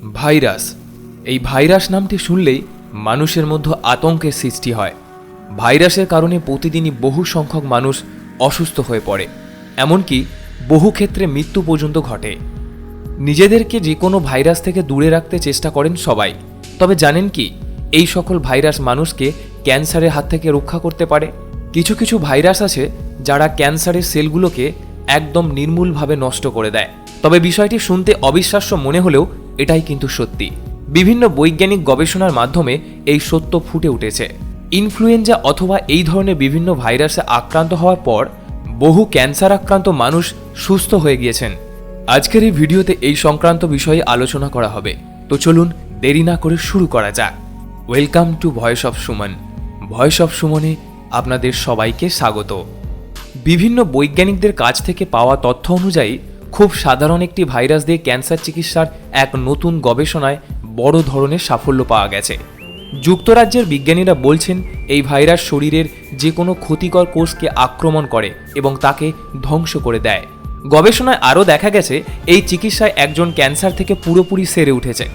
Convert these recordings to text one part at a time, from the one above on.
Virus. এই virus নামটি শুনলেই মানুষের মধ্যে আতঙ্কের সৃষ্টি হয়। ভাইরাসের কারণে প্রতিদিনই বহু সংখ্যক মানুষ অসুস্থ হয়ে পড়ে। এমনকি বহু ক্ষেত্রে মৃত্যু পর্যন্ত ঘটে। নিজেদেরকে যে কোনো ভাইরাস থেকে দূরে রাখতে চেষ্টা করেন সবাই। তবে জানেন কি, এই সকল ভাইরাস মানুষকে ক্যান্সারের হাত থেকে রক্ষা করতে পারে। কিছু কিছু ভাইরাস আছে যারা ক্যান্সারের সেলগুলোকে একদম নির্মূলভাবে নষ্ট করে দেয়। তবে বিষয়টি শুনতে অবিশ্বাস্য মনে হলেও এটাই কিন্তু সত্যি। বিভিন্ন বৈজ্ঞানিক গবেষণার মাধ্যমে এই সত্য ফুটে উঠেছে। ইনফ্লুয়েঞ্জা অথবা এই ধরনের বিভিন্ন ভাইরাসে আক্রান্ত হওয়ার পর বহু ক্যান্সার আক্রান্ত মানুষ সুস্থ হয়ে গিয়েছেন। আজকের এই ভিডিওতে এই সংক্রান্ত বিষয়ে আলোচনা করা হবে। তো চলুন দেরি না করে শুরু করা যাক। Welcome to voice of Suman voice of সুমনে আপনাদের সবাইকে স্বাগত। বিভিন্ন বৈজ্ঞানিকদের কাছ থেকে পাওয়া তথ্য অনুযায়ী খুব সাধারণ একটি ভাইরাস দিয়ে ক্যান্সার চিকিৎসার এক নতুন গবেষণায় বড় ধরনের সাফল্য পাওয়া গেছে। যুক্তরাজ্যের বিজ্ঞানীরা বলছেন, এই ভাইরাস শরীরের যে কোনো ক্ষতিকর কোষকে আক্রমণ করে এবং তাকে ধ্বংস করে দেয়। গবেষণায় আরও দেখা গেছে, এই চিকিৎসায় একজন ক্যান্সার থেকে পুরোপুরি সেরে উঠেছে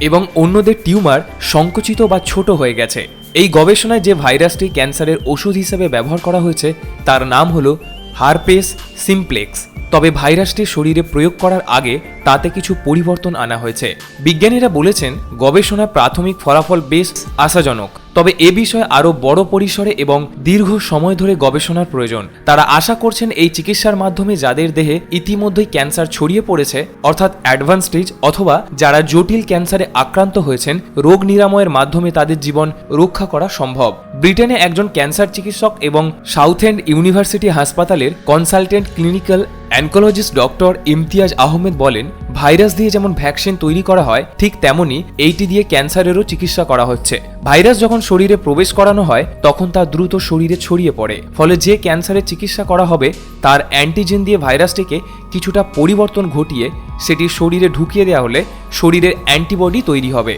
এবং অন্যদের টিউমার সংকুচিত বা ছোট হয়ে গেছে। এই গবেষণায় যে ভাইরাসটি ক্যান্সারের ওষুধ হিসেবে ব্যবহার করা হয়েছে, তার নাম হল হারপেস সিমপ্লেক্স। তবে ভাইরাসটি শরীরে প্রয়োগ করার আগে তাতে কিছু পরিবর্তন আনা হয়েছে। বিজ্ঞানীরা বলেছেন গবেষণার প্রাথমিক ফলাফল বেশ আশাজনক। তবে এ বিষয়ে আরও বড় পরিসরে এবং দীর্ঘ সময় ধরে গবেষণার প্রয়োজন। তারা আশা করছেন এই চিকিৎসার মাধ্যমে যাদের দেহে ইতিমধ্যেই ক্যান্সার ছড়িয়ে পড়েছে, অর্থাৎ অ্যাডভান্স স্টেজ অথবা যারা জটিল ক্যান্সারে আক্রান্ত হয়েছেন, রোগ নিরাময়ের মাধ্যমে তাদের জীবন রক্ষা করা সম্ভব। ব্রিটেনে একজন ক্যান্সার চিকিৎসক এবং Southend University hospital consultant clinical oncologist doctor Imtiaz Ahmed বলেন, ভাইরাস দিয়ে যেমন ভ্যাকসিন তৈরি করা হয়, ঠিক তেমনই এইটি দিয়ে ক্যান্সারেরও চিকিৎসা করা হচ্ছে। ভাইরাস যখন শরীরে প্রবেশ করানো হয়, তখন তা দ্রুত শরীরে ছড়িয়ে পড়ে। ফলে যে ক্যান্সারের চিকিৎসা করা হবে, তার অ্যান্টিজেন দিয়ে ভাইরাসটিকে কিছুটা পরিবর্তন ঘটিয়ে সেটি শরীরে ঢুকিয়ে দেওয়া হলে শরীরের অ্যান্টিবডি তৈরি হবে,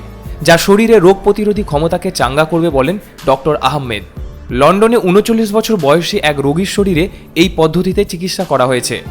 যা শরীরে রোগ প্রতিরোধী ক্ষমতাকে চাঙ্গা করবে বলেন ডক্টর আহমেদ। লন্ডনে উনচল্লিশ বছর বয়সী এক রোগীর শরীরে এই পদ্ধতিতে চিকিৎসা করা হয়েছে।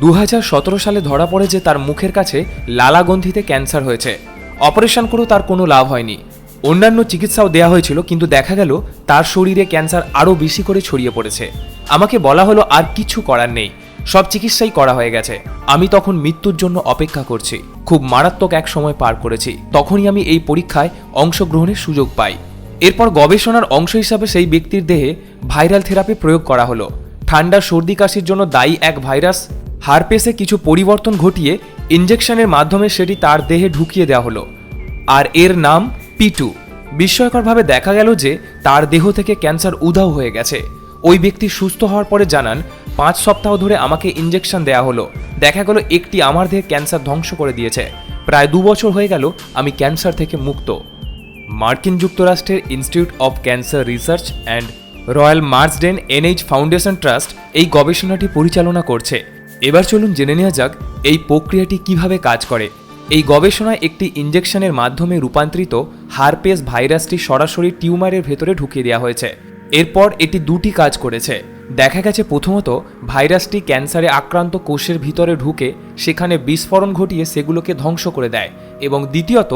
দু হাজার সতেরো সালে ধরা পড়ে যে তার মুখের কাছে লালাগন্ধিতে ক্যান্সার হয়েছে। অপারেশন করেও তার কোনো লাভ হয়নি। অন্যান্য চিকিৎসাও দেওয়া হয়েছিল, কিন্তু দেখা গেল তার শরীরে ক্যান্সার আরও বেশি করে ছড়িয়ে পড়েছে। আমাকে বলা হলো, আর কিছু করার নেই। সব চিকিৎসাই করা হয়ে গেছে। আমি তখন মৃত্যুর জন্য অপেক্ষা করছি। খুব মারাত্মক এক সময় পার করেছি। তখনই আমি এই পরীক্ষায় অংশগ্রহণের সুযোগ পাই। এরপর গবেষণার অংশ হিসাবে সেই ব্যক্তির দেহে ভাইরাল থেরাপি প্রয়োগ করা হলো। ঠান্ডা, সর্দি, কাশির জন্য দায়ী এক ভাইরাস হারপেসে কিছু পরিবর্তন ঘটিয়ে ইঞ্জেকশনের মাধ্যমে সেটি তার দেহে ঢুকিয়ে দেওয়া হলো। আর এর নাম পিটু বিস্ময়করভাবে দেখা গেল যে তার দেহ থেকে ক্যান্সার উধাও হয়ে গেছে। ওই ব্যক্তি সুস্থ হওয়ার পরে জানান, পাঁচ সপ্তাহ ধরে আমাকে ইঞ্জেকশন দেওয়া হলো। দেখা গেল একটি আমার দেহে ক্যান্সার ধ্বংস করে দিয়েছে। প্রায় দু বছর হয়ে গেল আমি ক্যান্সার থেকে মুক্ত। মার্কিন যুক্তরাষ্ট্রের Institute of Cancer Research and Royal Marsden NH Foundation Trust এই গবেষণাটি পরিচালনা করছে। এবার চলুন জেনে নেওয়া যাক এই প্রক্রিয়াটি কীভাবে কাজ করে। এই গবেষণায় একটি ইঞ্জেকশনের মাধ্যমে রূপান্তরিত হারপেস ভাইরাসটি সরাসরি টিউমারের ভেতরে ঢুকিয়ে দেওয়া হয়েছে। এরপর এটি দুটি কাজ করেছে। দেখা গেছে প্রথমত, ভাইরাসটি ক্যান্সারে আক্রান্ত কোষের ভিতরে ঢুকে সেখানে বিস্ফোরণ ঘটিয়ে সেগুলোকে ধ্বংস করে দেয় এবং দ্বিতীয়ত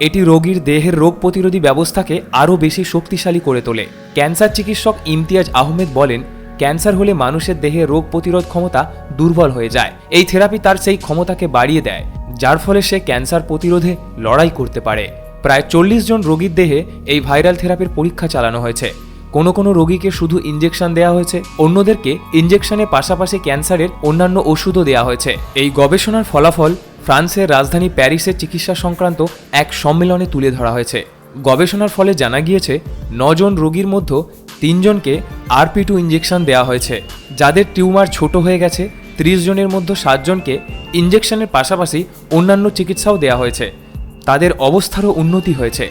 এটি রোগীর দেহের রোগ প্রতিরোধী ব্যবস্থাকে আরও বেশি শক্তিশালী করে তোলে। ক্যান্সার চিকিৎসক ইমতিয়াজ আহমেদ বলেন, ক্যান্সার হলে মানুষের দেহে রোগ প্রতিরোধ ক্ষমতা দুর্বল হয়ে যায়। এই থেরাপি তার সেই ক্ষমতাকে বাড়িয়ে দেয়, যার ফলে সে ক্যান্সার প্রতিরোধে লড়াই করতে পারে। প্রায় চল্লিশ জন রোগীর দেহে এই ভাইরাল থেরাপির পরীক্ষা চালানো হয়েছে। কোনো কোনো রোগীকে শুধু ইঞ্জেকশন দেওয়া হয়েছে, অন্যদেরকে ইঞ্জেকশনের পাশাপাশি ক্যান্সারের অন্যান্য ওষুধও দেওয়া হয়েছে। এই গবেষণার ফলাফল ফ্রান্সের রাজধানী প্যারিসের চিকিৎসা সংক্রান্ত এক সম্মেলনে তুলে ধরা হয়েছে। গবেষণার ফলে জানা গিয়েছে, নজন রোগীর মধ্যে তিনজনকে আরপি টু ইঞ্জেকশন দেওয়া হয়েছে। যাদের টিউমার ছোট হয়ে গেছে, ত্রিশ জনের মধ্যে সাতজনকে ইঞ্জেকশনের পাশাপাশি অন্যান্য চিকিৎসাও দেওয়া হয়েছে। তাদের অবস্থারও উন্নতি হয়েছে।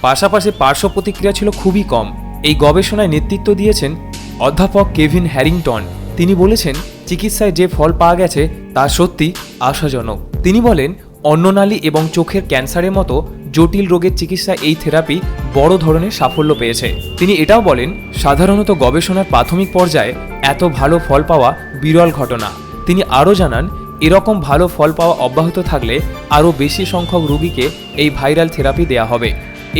পাশাপাশি পার্শ্ব প্রতিক্রিয়া ছিল খুবই কম। এই গবেষণায় নেতৃত্ব দিয়েছেন অধ্যাপক কেভিন হ্যারিংটন। তিনি বলেছেন, চিকিৎসায় যে ফল পাওয়া গেছে তা সত্যি আশাজনক। তিনি বলেন অন্ননালী এবং চোখের ক্যান্সারের মতো জটিল রোগের চিকিৎসায় এই থেরাপি বড় ধরনের সাফল্য পেয়েছে। তিনি এটাও বলেন, সাধারণত গবেষণার প্রাথমিক পর্যায়ে এত ভালো ফল পাওয়া বিরল ঘটনা। তিনি আরও জানান, এরকম ভালো ফল পাওয়া অব্যাহত থাকলে আরও বেশি সংখ্যক রোগীকে এই ভাইরাল থেরাপি দেয়া হবে।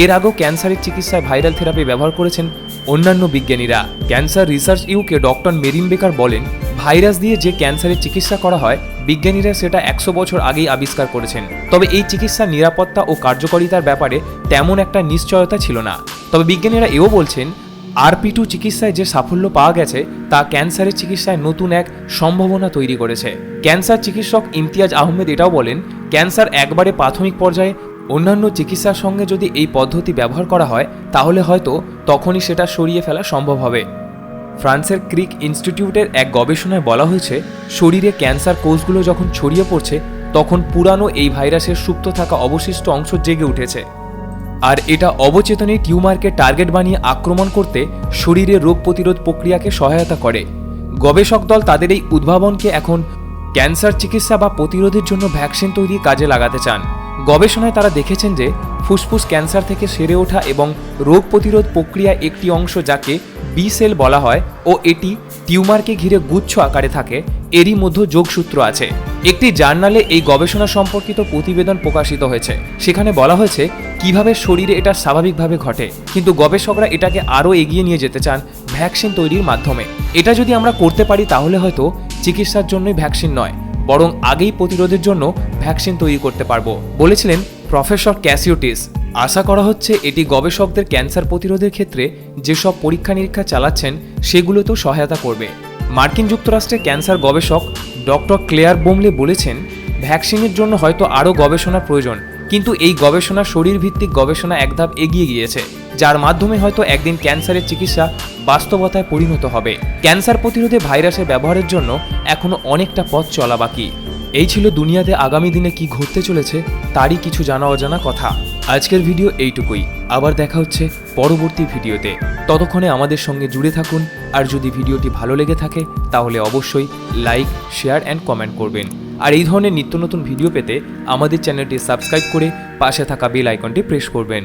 এর আগেও ক্যান্সারের চিকিৎসায় ভাইরাল থেরাপি ব্যবহার করেছেন অন্যান্য বিজ্ঞানীরা Cancer Research UK doctor Marin Baker বলেন, ভাইরাস দিয়ে যে ক্যান্সারের চিকিৎসা করা হয়, বিজ্ঞানীরা সেটা একশো বছর আগেই আবিষ্কার করেছেন। তবে এই চিকিৎসার নিরাপত্তা ও কার্যকারিতার ব্যাপারে তেমন একটা নিশ্চয়তা ছিল না। তবে বিজ্ঞানীরা এও বলছেন, আরপি টু চিকিৎসায় যে সাফল্য পাওয়া গেছে, তা ক্যান্সারের চিকিৎসায় নতুন এক সম্ভাবনা তৈরি করেছে। ক্যান্সার চিকিৎসক ইমতিয়াজ আহমেদ এটাও বলেন, ক্যান্সার একবারে প্রাথমিক পর্যায়ে, অন্যান্য চিকিৎসার সঙ্গে যদি এই পদ্ধতি ব্যবহার করা হয়, তাহলে হয়তো তখনই সেটা সরিয়ে ফেলা সম্ভব হবে। ফ্রান্সের ক্রিক ইনস্টিটিউটের এক গবেষণায় বলা হয়েছে, শরীরে ক্যান্সার কোষগুলো যখন ছড়িয়ে পড়ছে, তখন পুরানো এই ভাইরাসের সুপ্ত থাকা অবশিষ্ট অংশ জেগে উঠেছে। আর এটা অবচেতনে টিউমারকে টার্গেট বানিয়ে আক্রমণ করতে শরীরে রোগ প্রতিরোধ প্রক্রিয়াকে সহায়তা করে। গবেষক দল তাদের এই উদ্ভাবনকে এখন ক্যান্সার চিকিৎসা বা প্রতিরোধের জন্য ভ্যাকসিন তৈরি কাজে লাগাতে চান। গবেষণায় তারা দেখেছেন যে ফুসফুস ক্যান্সার থেকে সেরে ওঠা এবং রোগ প্রতিরোধ প্রক্রিয়া একটি অংশ যাকে বি সেল বলা হয় ও এটি টিউমারকে ঘিরে গুচ্ছ আকারে থাকে, এরই মধ্যে যোগসূত্র আছে। একটি জার্নালে এই গবেষণা সম্পর্কিত প্রতিবেদন প্রকাশিত হয়েছে। সেখানে বলা হয়েছে কীভাবে শরীরে এটা স্বাভাবিকভাবে ঘটে, কিন্তু গবেষকরা এটাকে আরও এগিয়ে নিয়ে যেতে চান ভ্যাকসিন তৈরির মাধ্যমে। এটা যদি আমরা করতে পারি তাহলে হয়তো চিকিৎসার জন্যই ভ্যাকসিন নয়। বরং আগেই প্রতিরোধের জন্য ভ্যাকসিন তৈরি করতে পারব, বলেছিলেন প্রফেসর ক্যাসিওটিস। আশা করা হচ্ছে এটি গবেষকদের ক্যান্সার প্রতিরোধের ক্ষেত্রে যেসব পরীক্ষা নিরীক্ষা চালাচ্ছেন সেগুলোতেও সহায়তা করবে। মার্কিন যুক্তরাষ্ট্রের ক্যান্সার গবেষক ডক্টর ক্লেয়ার বোমলে বলেছেন, ভ্যাকসিনের জন্য হয়তো আরও গবেষণা প্রয়োজন, কিন্তু এই গবেষণা শরীরভিত্তিক গবেষণা এক ধাপ এগিয়ে গিয়েছে। যার মাধ্যমে হয়তো একদিন ক্যান্সারের চিকিৎসা বাস্তবতায় পরিণত হবে। ক্যান্সার প্রতিরোধে ভাইরাসের ব্যবহারের জন্য এখনও অনেকটা পথ চলা বাকি। এই ছিল দুনিয়াতে আগামী দিনে কি ঘটতে চলেছে তারই কিছু জানা অজানা কথা। আজকের ভিডিও এইটুকুই। আবার দেখা হচ্ছে পরবর্তী ভিডিওতে। ততক্ষণে আমাদের সঙ্গে জুড়ে থাকুন, আর যদি ভিডিওটি ভালো লেগে থাকে, তাহলে অবশ্যই লাইক, শেয়ার, অ্যান্ড কমেন্ট করবেন। আর এই ধরনের নিত্য নতুন ভিডিও পেতে আমাদের চ্যানেলটি সাবস্ক্রাইব করে পাশে থাকা বেল আইকনটি প্রেস করবেন।